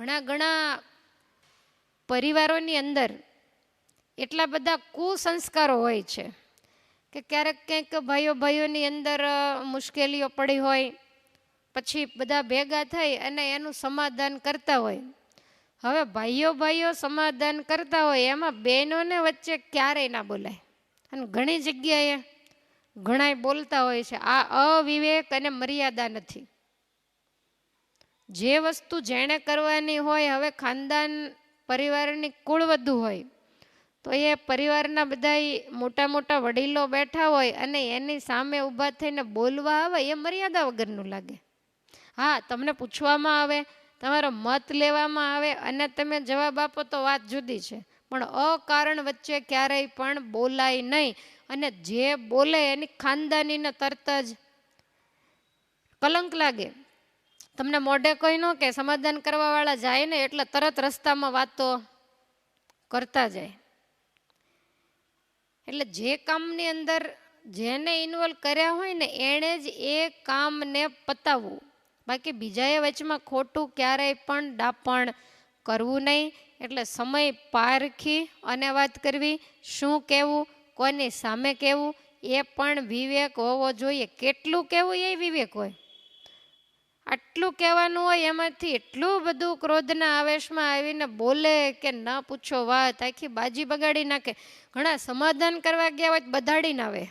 ઘણા ઘણા પરિવારોની અંદર એટલા બધા કુસંસ્કારો હોય છે કે ક્યારેક ક્યાંક ભાઈઓ ભાઈઓની અંદર મુશ્કેલીઓ પડી હોય, પછી બધા ભેગા થઈ અને એનું સમાધાન કરતા હોય. હવે ભાઈઓ ભાઈઓ સમાધાન કરતા હોય, એમાં બહેનોને વચ્ચે ક્યારેય ના બોલાય. અને ઘણી જગ્યાએ ઘણાય બોલતા હોય છે, આ અવિવેક અને મર્યાદા નથી. જે વસ્તુ જેણે કરવાની હોય, હવે ખાનદાન પરિવારની કુળવધુ હોય. તો એ પરિવારના બધા મોટા મોટા વડીલો બેઠા હોય અને એની સામે ઊભા થઈને બોલવા આવે, એ મર્યાદા વગરનું લાગે. હા, તમને પૂછવામાં આવે, તમારો મત લેવામાં આવે અને તમે જવાબ આપો તો વાત જુદી છે. પણ અકારણ વચ્ચે ક્યારેય પણ બોલાય નહીં અને જે બોલે એની ખાનદાનીને તરત જ કલંક લાગે. તમને મોઢે કોઈ ન કે સમાધાન કરવા વાળા જાય ને એટલે તરત રસ્તામાં વાતો કરતા જાય. એટલે જે કામની અંદર જેને ઇન્વોલ્વ કર્યા હોય ને એણે જ એ કામને પતાવવું. બાકી બીજાએ વચમાં ખોટું ક્યારેય પણ ડાપણ કરવું નહીં. એટલે સમય પારખી અને વાત કરવી, શું કહેવું, કોની સામે કહેવું, એ પણ વિવેક હોવો જોઈએ. કેટલું કહેવું એ વિવેક હોય. આટલું કહેવાનું હોય એમાંથી એટલું બધું ક્રોધના આવેશમાં આવીને બોલે કે ન પૂછો વાત, આખી બાજી બગાડી નાખે. ઘણા સમાધાન કરવા ગયા હોય બધાડી બધાડીને આવે.